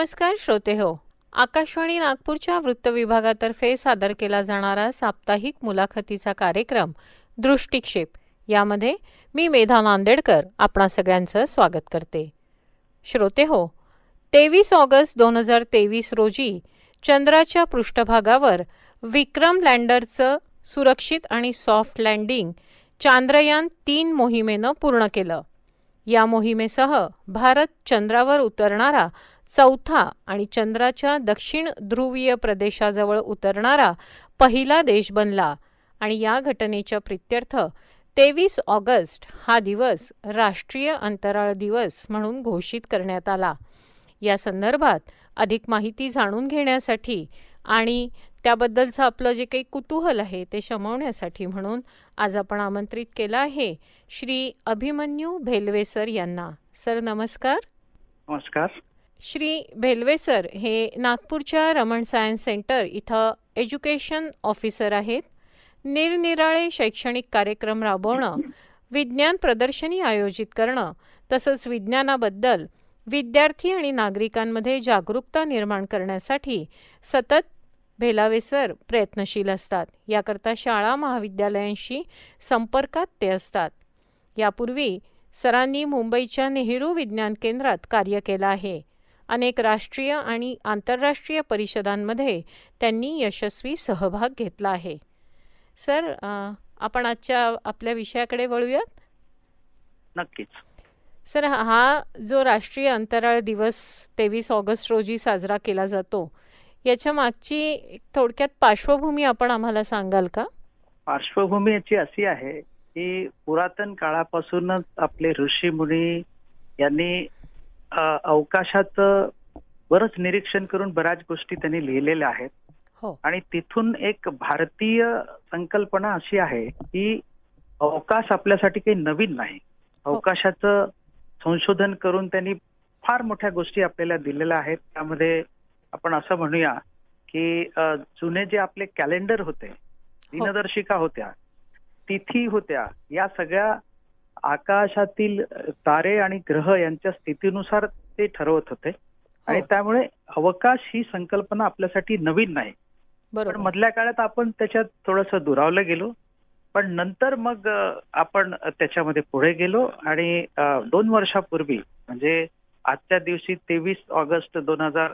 नमस्कार श्रोते हो. आकाशवाणी नागपूरच्या वृत्त विभागातर्फे सादर केला जाणारा साप्ताहिक मुलाखतीचा कार्यक्रम दृष्टिक्षेप. यामध्ये मी मेधा नांदेडकर आपणा सगळ्यांचं स्वागत करते. श्रोते हो तेवीस ऑगस्ट दोन हजार तेवीस रोजी चंद्राच्या पृष्ठभागावर विक्रम लँडरचं सुरक्षित आणि सॉफ्ट लँडिंग चांद्रयान तीन मोहिमेनं पूर्ण केलं. या मोहिमेसह भारत चंद्रावर उतरणारा चौथा आणि चंद्राच्या दक्षिण ध्रुवीय प्रदेशाजवळ उतरणारा पहिला देश बनला. आणि या घटनेच्या प्रित्यर्थ तेवीस ऑगस्ट हा दिवस राष्ट्रीय अंतराळ दिवस म्हणून घोषित करण्यात आला. या संदर्भात अधिक माहिती जाणून घेण्यासाठी आणि त्याबद्दलचं आपलं जे काही कुतूहल आहे ते शमवण्यासाठी म्हणून आज आपण आमंत्रित केलं आहे श्री अभिमन्यू भेलवे सर यांना. सर नमस्कार. नमस्कार. श्री भेलवेसर हे नागपूरच्या रमण सायन्स सेंटर इथं एज्युकेशन ऑफिसर आहेत. निरनिराळे शैक्षणिक कार्यक्रम राबवणं विज्ञान प्रदर्शनी आयोजित करणं तसंच विज्ञानाबद्दल विद्यार्थी आणि नागरिकांमध्ये जागरूकता निर्माण करण्यासाठी सतत भेलावेसर प्रयत्नशील असतात. याकरता शाळा महाविद्यालयांशी संपर्कात ते असतात. यापूर्वी सरांनी मुंबईच्या नेहरू विज्ञान केंद्रात कार्य केलं आहे. अनेक राष्ट्रीय आणि आंतरराष्ट्रीय परिषदांमध्ये त्यांनी यशस्वी सहभाग घेतला आहे. सर आपण आजच्या आपल्या विषयाकडे वळूयात? नक्कीच. सर हा जो राष्ट्रीय अंतराळ दिवस तेवीस ऑगस्ट रोजी साजरा केला जातो याच्या मागची थोडक्यात पार्श्वभूमी आपण आम्हाला सांगाल का? पार्श्वभूमी याची अशी आहे की पुरातन काळापासूनच आपले ऋषी मुनी यांनी अवकाशाचं बरंच निरीक्षण करून बऱ्याच गोष्टी त्यांनी लिहिलेल्या आहेत. हो. आणि तिथून एक भारतीय संकल्पना अशी आहे की अवकाश आपल्यासाठी काही नवीन नाही. अवकाशाचं संशोधन करून त्यांनी फार मोठ्या गोष्टी आपल्याला दिलेल्या आहेत. त्यामध्ये आपण असं म्हणूया की जुने जे आपले कॅलेंडर होते दिनदर्शिका होत्या तिथी होत्या या सगळ्या आकाशातील तारे आणि ग्रह यांच्या स्थितीनुसार ते ठरवत होते. आणि त्यामुळे अवकाश ही संकल्पना आपल्यासाठी नवीन नाही. पण मधल्या काळात आपण त्याच्यात थोडस दुरावलं गेलो. पण नंतर मग आपण त्याच्यामध्ये पुढे गेलो आणि दोन वर्षापूर्वी म्हणजे आजच्या दिवशी तेवीस ऑगस्ट दोन हजार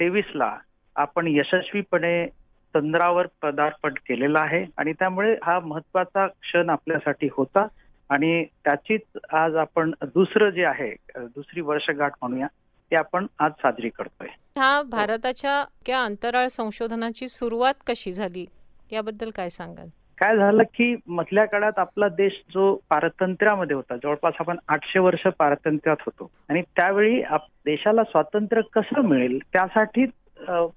तेवीस ला आपण यशस्वीपणे चंद्रावर पदार्पण केलेला आहे. आणि त्यामुळे हा महत्त्वाचा क्षण आपल्यासाठी होता. आणि त्याचीच आज आपण दुसरं जे आहे दुसरी वर्षगाठ म्हणूया ते आपण आज साजरी करतोय. हा भारताच्या त्या अंतराळ संशोधनाची सुरुवात कशी झाली? याबद्दल काय सांगाल? काय झालं की मधल्या काळात आपला देश जो पारतंत्र्यामध्ये होता जवळपास आपण आठशे वर्ष पारतंत्र्यात होतो. आणि त्यावेळी देशाला स्वातंत्र्य कसं मिळेल त्यासाठी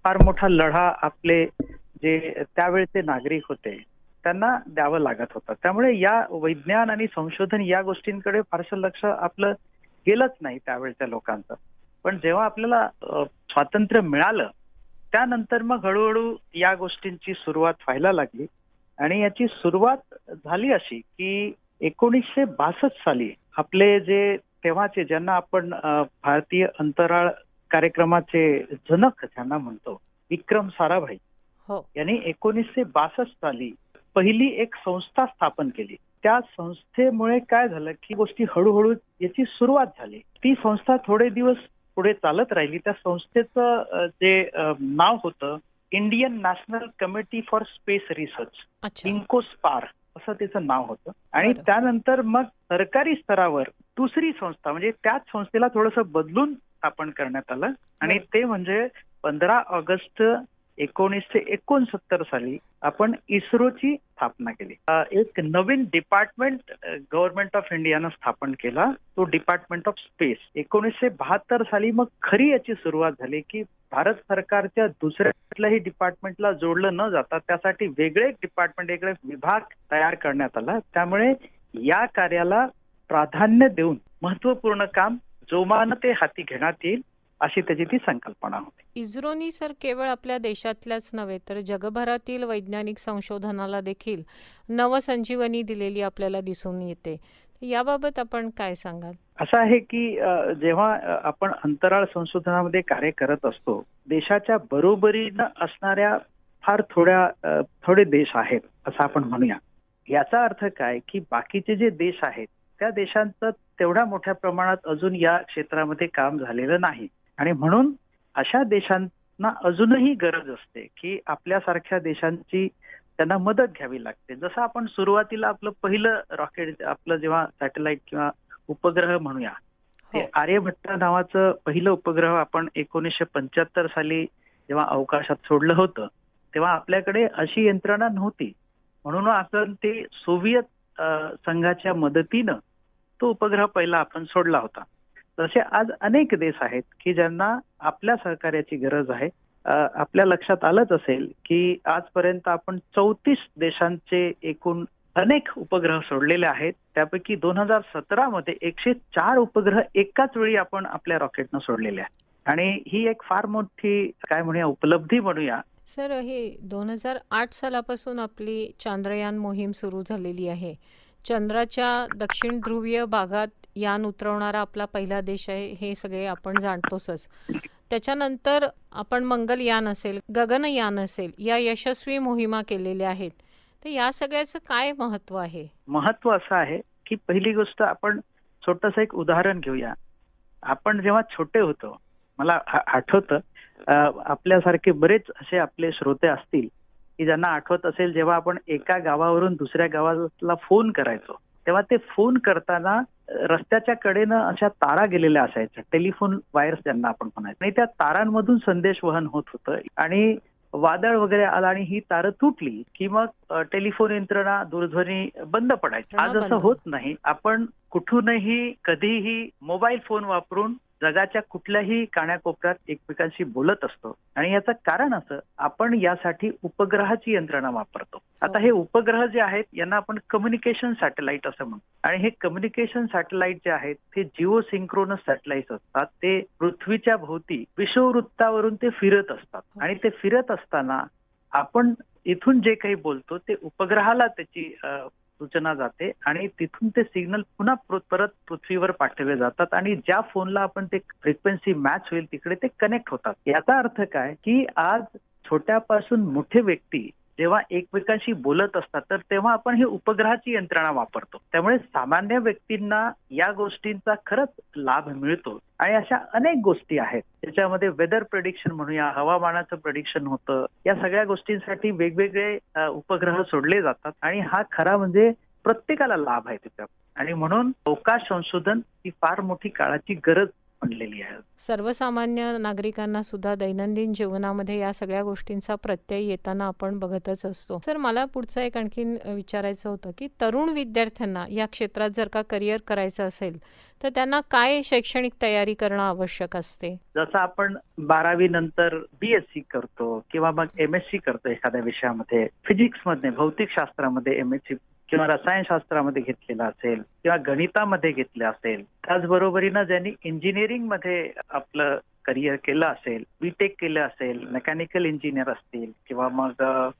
फार मोठा लढा आपले जे त्यावेळचे नागरिक होते त्यांना द्यावं लागत होतं. त्यामुळे या विज्ञान आणि संशोधन या गोष्टींकडे फारसं लक्ष आपलं गेलंच नाही त्यावेळच्या लोकांचं. पण जेव्हा आपल्याला स्वातंत्र्य मिळालं त्यानंतर मग हळूहळू या गोष्टींची सुरुवात व्हायला लागली. आणि याची सुरुवात झाली अशी की एकोणीसशे बासष्ट साली आपले जे तेव्हाचे ज्यांना आपण भारतीय अंतराळ कार्यक्रमाचे जनक ज्यांना म्हणतो विक्रम साराभाई हो. यांनी एकोणीसशे बासष्ट साली पहिली एक संस्था स्थापन केली. त्या संस्थेमुळे काय झालं की गोष्टी हळूहळू याची सुरुवात झाली. ती संस्था थोडे दिवस पुढे चालत राहिली. त्या संस्थेचं जे नाव होतं Indian national committee for space research. INCOSPAR असं त्याचं नाव होतं. आणि त्यानंतर मग सरकारी स्तरावर दुसरी संस्था म्हणजे त्याच संस्थेला थोडस बदलून स्थापन करण्यात आलं. आणि ते म्हणजे पंधरा ऑगस्ट एकोणीसशे एकोणसत्तर साली आपण इस्रोची स्थापना केली. एक नवीन डिपार्टमेंट गव्हर्नमेंट ऑफ इंडियानं स्थापन केला तो डिपार्टमेंट ऑफ स्पेस एकोणीसशे बहात्तर साली मग खरी याची सुरुवात झाली की भारत सरकारच्या दुसऱ्या कुठल्याही डिपार्टमेंटला जोडलं न जाता त्यासाठी वेगळे डिपार्टमेंट वेगळे विभाग तयार करण्यात आला. त्यामुळे या कार्याला प्राधान्य देऊन महत्त्वपूर्ण काम जोमानं ते हाती घेण्यात येईल. अशी त्याची ती संकल्पना होती. इस्रोनी सर केवळ आपल्या देशातल्याच नव्हे तर जगभरातील वैज्ञानिक संशोधनाला देखील नवसंजीवनी दिलेली आपल्याला दिसून येते. याबाबत आपण काय सांगाल? असं आहे की जेव्हा आपण अंतराळ संशोधनामध्ये कार्य करत असतो देशाच्या बरोबरीनं असणाऱ्या फार थोड्या थोडे देश आहेत असं आपण म्हणूया. याचा अर्थ काय की बाकीचे जे देश आहेत त्या देशांचं तेवढ्या मोठ्या प्रमाणात अजून या क्षेत्रामध्ये काम झालेलं नाही. आणि म्हणून अशा देशांना अजूनही गरज असते की आपल्यासारख्या देशांची त्यांना मदत घ्यावी लागते. जसं आपण सुरुवातीला आपलं पहिलं रॉकेट आपलं जेव्हा सॅटेलाइट किंवा उपग्रह म्हणूया ते हो. आर्यभट्ट नावाचं पहिलं उपग्रह आपण एकोणीसशे पंच्याहत्तर साली जेव्हा अवकाशात सोडलं होतं तेव्हा आपल्याकडे अशी यंत्रणा नव्हती. म्हणून आपण ते सोव्हिएत अ, संघाच्या मदतीनं तो उपग्रह पहिला आपण सोडला होता. तसे आज अनेक देश आहेत की ज्यांना आपल्या सहकार्याची गरज आहे. आपल्या लक्षात आलंच असेल की आजपर्यंत आपण चौतीस देशांचे एकूण अनेक उपग्रह सोडलेले आहेत. त्यापैकी दोन हजार सतरा मध्ये एकशे चार उपग्रह एकाच वेळी आपण आपल्या रॉकेटनं सोडलेले आहेत. आणि ही एक फार मोठी काय म्हणूया उपलब्धी म्हणूया. सर हे दोन हजार आठ सालापासून आपली चांद्रयान मोहीम सुरू झालेली आहे. चंद्राच्या दक्षिण ध्रुवीय भागात यान उतरवणारा आपला पहिला देश आहे हे सगळे आपण जाणतोच त्याच्यानंतर आपण मंगलयान असेल गगनयान असेल या यशस्वी मोहिमा केलेल्या आहेत. तर या सगळ्याचं काय महत्त्व आहे? महत्त्व असं आहे की पहिली गोष्ट आपण छोटस एक उदाहरण घेऊया. आपण जेव्हा छोटे होतो मला आठवत आठवतं आपल्यासारखे बरेच असे आपले श्रोते असतील की ज्यांना आठवत असेल जेव्हा आपण एका गावावरून दुसऱ्या गावाला फोन करायचो. तेव्हा ते फोन करताना रस्त्याच्या कडेनं अशा तारा गेलेल्या असायच्या. टेलिफोन वायर्स ज्यांना आपण म्हणायचो. आणि त्या तारांमधून संदेश वहन होत होतं. आणि वादळ वगैरे आला आणि ही तारं तुटली की मग टेलिफोन यंत्रणा दूरध्वनी बंद पडायची. आज. असं होत नाही. आपण कुठूनही कधीही मोबाईल फोन वापरून जगाच्या कुठल्याही काण्याकोपऱ्यात एकमेकांशी बोलत असतो. आणि याचं कारण असं आपण यासाठी उपग्रहाची यंत्रणा वापरतो. आता हे. उपग्रह जे आहेत यांना आपण कम्युनिकेशन सॅटेलाइट असं म्हणतो. आणि हे कम्युनिकेशन सॅटेलाइट जे आहेत ते जिओ सिंक्रोनस सॅटेलाइट असतात. ते पृथ्वीच्या भोवती विषुववृत्तावरून ते फिरत असतात. आणि ते फिरत असताना आपण इथून जे काही बोलतो ते उपग्रहाला त्याची सूचना जाते आणि तिथून ते सिग्नल पुन्हा परत पृथ्वीवर पाठवले जातात आणि ज्या फोनला आपण ते फ्रिक्वेन्सी मॅच होईल तिकडे ते कनेक्ट होतात. याचा अर्थ काय? की आज छोट्यापासून मोठे व्यक्ती जेव्हा एकमेकांशी बोलत असतात तर तेव्हा आपण ही उपग्रहाची यंत्रणा वापरतो. त्यामुळे सामान्य व्यक्तींना या गोष्टींचा खरंच लाभ मिळतो. आणि अशा अनेक गोष्टी आहेत. त्याच्यामध्ये वेदर प्रेडिक्शन म्हणूया हवामानाचं प्रेडिक्शन होतं. या सगळ्या गोष्टींसाठी वेगवेगळे उपग्रह सोडले जातात. आणि हा खरा म्हणजे प्रत्येकाला लाभ आहे त्याच्यात आणि म्हणून अवकाश संशोधन ही फार मोठी काळाची गरज बनलेली आहे सर्वसामान्य नागरिकांना सुद्धा दैनंदिन जीवनामध्ये या सगळ्या गोष्टींचा प्रत्यय येताना आपण बघतच असतो. सर मला पुढचं एक आणखीन विचारायचं होतं की तरुण विद्यार्थ्यांना या क्षेत्रात जर का करिअर करायचं असेल तर त्यांना काय शैक्षणिक तयारी करणं आवश्यक असते? जसं आपण बारावी नंतर बीएससी करतो किंवा मग एम एस सी करतो एखाद्या विषयामध्ये फिजिक्समध्ये भौतिक शास्त्रामध्ये एम एस सी किंवा रसायनशास्त्रामध्ये घेतलेला असेल किंवा गणितामध्ये घेतलं असेल त्याचबरोबरीनं ज्यांनी इंजिनिअरिंगमध्ये आपलं करिअर केलं असेल बीटेक केलं असेल मेकॅनिकल इंजिनियर असतील किंवा मग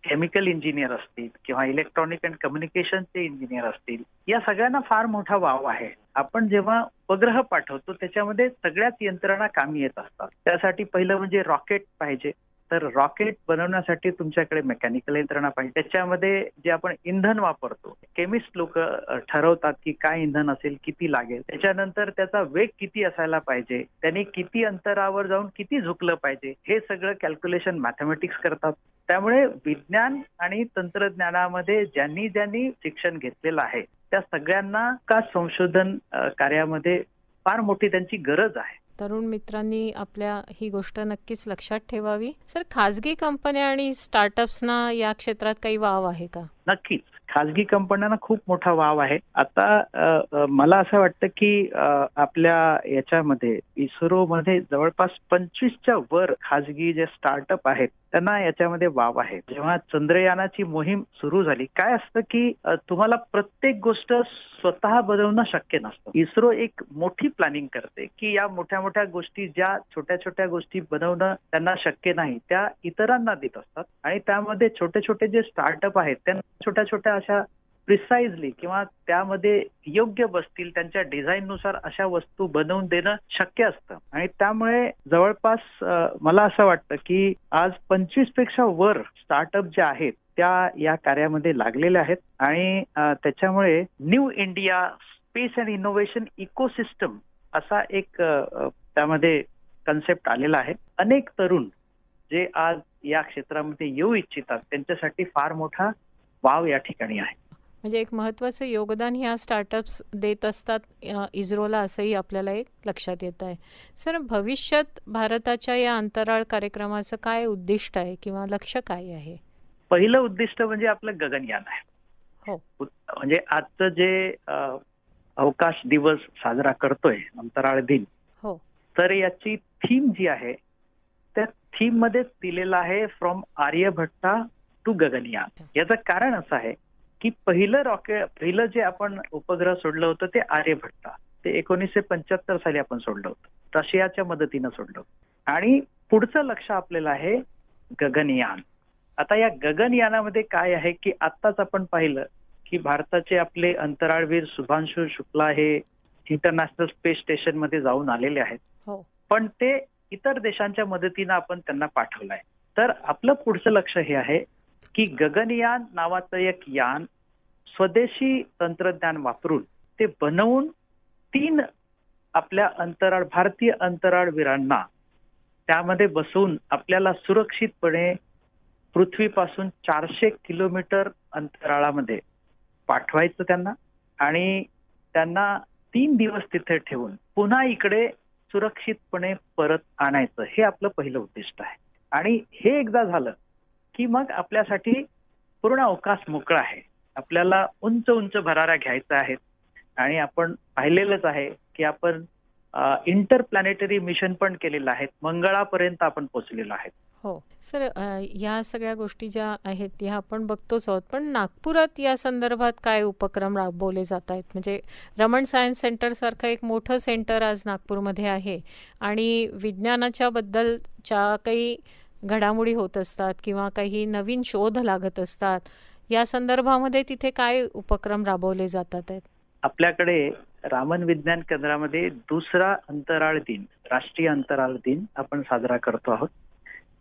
केमिकल इंजिनियर असतील किंवा इलेक्ट्रॉनिक अँड कम्युनिकेशनचे इंजिनियर असतील या सगळ्यांना फार मोठा वाव आहे. आपण जेव्हा उपग्रह पाठवतो त्याच्यामध्ये सगळ्याच यंत्रणा कामी येत असतात. त्यासाठी पहिलं म्हणजे रॉकेट पाहिजे. तर रॉकेट बनवण्यासाठी तुमच्याकडे मेकॅनिकल यंत्रणा पाहिजे. त्याच्यामध्ये जे आपण इंधन वापरतो केमिस्ट लोक ठरवतात की काय इंधन असेल किती लागेल. त्याच्यानंतर त्याचा वेग किती असायला पाहिजे त्यांनी किती अंतरावर जाऊन किती झुकलं पाहिजे हे सगळं कॅल्क्युलेशन मॅथमॅटिक्स करतात. त्यामुळे विज्ञान आणि तंत्रज्ञानामध्ये ज्यांनी ज्यांनी शिक्षण घेतलेलं आहे त्या सगळ्यांना का संशोधन कार्यामध्ये फार मोठी त्यांची गरज आहे? तरुण मित्रांनी आपल्या ही गोष्ट नक्कीच लक्षात ठेवावी. सर खाजगी कंपन्या आणि स्टार्टअप्सना या क्षेत्रात काही वाव आहे का? नक्कीच. खाजगी कंपन्यांना खूप मोठा वाव आहे. आता मला असं वाटतं की आपल्या याच्यामध्ये इस्रोमध्ये जवळपास पंचवीसच्या वर खाजगी जे स्टार्टअप आहेत त्यांना याच्यामध्ये वाव आहे. जेव्हा चंद्रयानाची मोहीम सुरू झाली काय असतं की तुम्हाला प्रत्येक गोष्ट स्वतः बनवणं शक्य नसतं. इस्रो एक मोठी प्लॅनिंग करते की या मोठ्या मोठ्या गोष्टी ज्या छोट्या छोट्या गोष्टी बनवणं त्यांना शक्य नाही त्या इतरांना देत असतात. आणि त्यामध्ये छोटे छोटे जे स्टार्टअप आहेत त्यांना छोट्या छोट्या अशा प्रिसाइजली किंवा त्यामध्ये योग्य बसतील त्यांच्या डिझाईननुसार अशा वस्तू बनवून देणं शक्य असतं. आणि त्यामुळे जवळपास मला असं वाटतं की आज पंचवीसपेक्षा वर स्टार्टअप ज्या आहेत त्या या कार्यामध्ये लागलेल्या आहेत. आणि त्याच्यामुळे new India space and innovation ecosystem असा एक त्यामध्ये कन्सेप्ट आलेला आहे. अनेक तरुण जे आज या क्षेत्रामध्ये येऊ इच्छितात त्यांच्यासाठी फार मोठा वाव या ठिकाणी आहे. म्हणजे एक महत्त्वाचं योगदान ह्या स्टार्टअप्स देत असतात इस्रोला असंही आपल्याला एक लक्षात येत आहे. सर भविष्यात भारताच्या या अंतराळ कार्यक्रमाचं काय उद्दिष्ट आहे किंवा लक्ष काय आहे? पहिलं उद्दिष्ट म्हणजे आपलं गगनयान आहे. हो. म्हणजे आजचं जे अवकाश दिवस साजरा करतोय अंतराळ दिन हो. तर याची थीम जी आहे त्या थीम मध्येच दिलेलं आहे फ्रॉम आर्यभट्टा टू गगनयान. याचं कारण असं आहे की पहिलं रॉकेट पहिलं जे आपण उपग्रह सोडलं होतं ते आर्यभट्टा ते एकोणीसशे पंच्याहत्तर साली आपण सोडलं होतं. रशियाच्या मदतीनं सोडलं होतं. आणि पुढचं लक्ष आपल्याला आहे गगनयान. आता या गगनयानामध्ये काय आहे की आत्ताच आपण पाहिलं की भारताचे आपले अंतराळवीर शुभांशु शुक्ला हे इंटरनॅशनल स्पेस स्टेशनमध्ये जाऊन आलेले आहेत. हो. पण ते इतर देशांच्या मदतीनं आपण त्यांना पाठवलंय. तर आपलं पुढचं लक्ष हे आहे की गगनयान नावाचं एक यान स्वदेशी तंत्रज्ञान वापरून ते बनवून तीन आपल्या अंतराळ भारतीय अंतराळवीरांना त्यामध्ये बसवून आपल्याला सुरक्षितपणे पृथ्वीपासून चारशे किलोमीटर अंतराळामध्ये पाठवायचं त्यांना आणि त्यांना तीन दिवस तिथे ठेवून पुन्हा इकडे सुरक्षितपणे परत आणायचं हे आपलं पहिलं उद्दिष्ट आहे. आणि हे एकदा झालं की मग आपल्यासाठी पूर्ण अवकाश मोकळा आहे. आपल्याला उंच उंच भराऱ्या घ्यायचा आहेत आणि आपण पाहिलेलंच आहे की आपण इंटर प्लॅनेटरी मिशन पण केलेलं आहे. मंगळापर्यंत आपण पोहोचलेलो आहे. हो. सर या सगळ्या गोष्टी ज्या आहेत ह्या आपण बघतोच आहोत. पण नागपुरात या संदर्भात काय उपक्रम राबवले जात आहेत? म्हणजे रमण सायन्स सेंटर सारखं एक मोठं सेंटर आज नागपूरमध्ये आहे. आणि विज्ञानाच्या बद्दलच्या काही घडामोडी होत असतात किंवा काही नवीन शोध लागत असतात या संदर्भामध्ये तिथे काय उपक्रम राबवले जातात आहेत? आपल्याकडे रामन विज्ञान केंद्रामध्ये दुसरा अंतराळ दिन राष्ट्रीय अंतराळ दिन आपण साजरा करतो आहोत.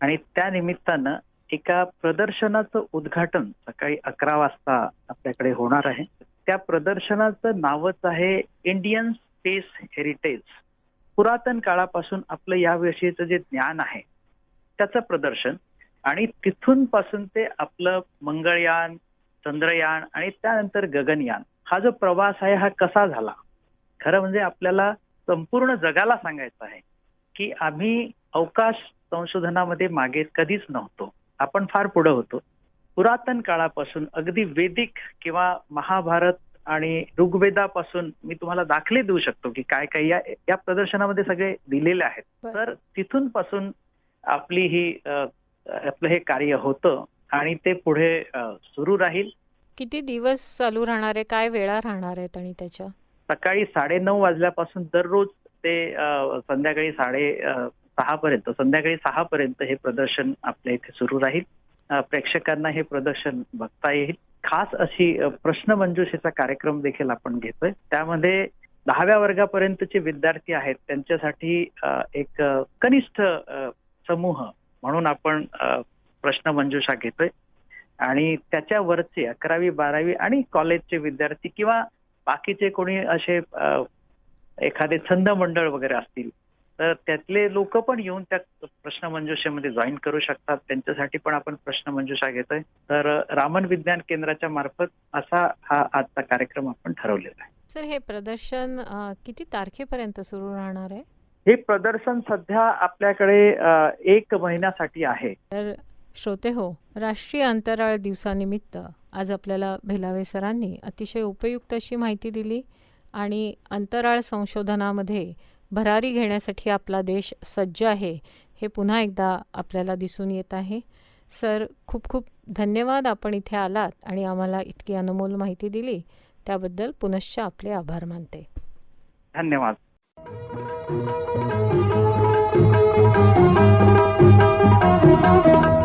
आणि त्या निमित्तानं एका प्रदर्शनाचं उद्घाटन सकाळी अकरा वाजता आपल्याकडे होणार आहे. त्या प्रदर्शनाचं नावच आहे इंडियन स्पेस हेरिटेज. पुरातन काळापासून आपलं याविषयीचं जे ज्ञान आहे त्याचं प्रदर्शन आणि तिथून पासून ते आपलं मंगळयान चंद्रयान आणि त्यानंतर गगनयान. हा जो प्रवास आहे हा कसा झाला? खरं म्हणजे आपल्याला संपूर्ण जगाला सांगायचं आहे की आम्ही अवकाश संशोधनामध्ये मागे कधीच नव्हतो. आपण फार पुढे होतो. पुरातन काळापासून अगदी वेदिक किंवा महाभारत आणि ऋग्वेदापासून मी तुम्हाला दाखले देऊ शकतो की काय काय या या प्रदर्शनामध्ये सगळे दिलेले आहेत. तर तिथून पासून आपली ही आपलं हे कार्य होतं आणि ते पुढे सुरू राहील. किती दिवस चालू राहणार आहे? काय वेळा राहणार आहेत आणि त्याच्या? सकाळी साडेनऊ वाजल्यापासून दररोज ते संध्याकाळी साडे सहा पर्यंत संध्याकाळी सहा पर्यंत हे प्रदर्शन आपल्या इथे सुरू राहील. प्रेक्षकांना हे प्रदर्शन बघता येईल. खास अशी प्रश्नमंजुषेचा कार्यक्रम देखील आपण घेतोय. त्यामध्ये दहाव्या वर्गापर्यंतचे विद्यार्थी आहेत. त्यांच्यासाठी एक कनिष्ठ समूह म्हणून आपण प्रश्न प्रश्नमंजुषा घेतोय. आणि त्याच्यावरचे अकरावी बारावी आणि कॉलेजचे विद्यार्थी किंवा बाकीचे कोणी असे एखादे छंद मंडळ वगैरे असतील तर त्यातले लोक पण येऊन त्या प्रश्नमंजुषेमध्ये जॉईन करू शकतात. त्यांच्यासाठी पण आपण प्रश्नमंजुषा घेतोय. तर रामन विज्ञान केंद्राच्या मार्फत असा हा आजचा कार्यक्रम आपण ठरवलेला आहे. सर हे प्रदर्शन किती तारखेपर्यंत सुरू राहणार आहे? हे प्रदर्शन सध्या आपल्याकडे एक महिन्यासाठी आहे. तर श्रोते हो राष्ट्रीय अंतराळ दिवसानिमित्त आज आपल्याला भेलावे सरांनी अतिशय उपयुक्त अशी माहिती दिली आणि अंतराळ संशोधनामध्ये भरारी घेण्यासाठी आपला देश सज्ज आहे हे पुन्हा एकदा आपल्याला दिसून येत आहे. सर खूप खूप धन्यवाद आपण इथे आलात आणि आम्हाला इतकी अनमोल माहिती दिली. त्याबद्दल पुनश्च आपले आभार मानते. धन्यवाद. Thank you.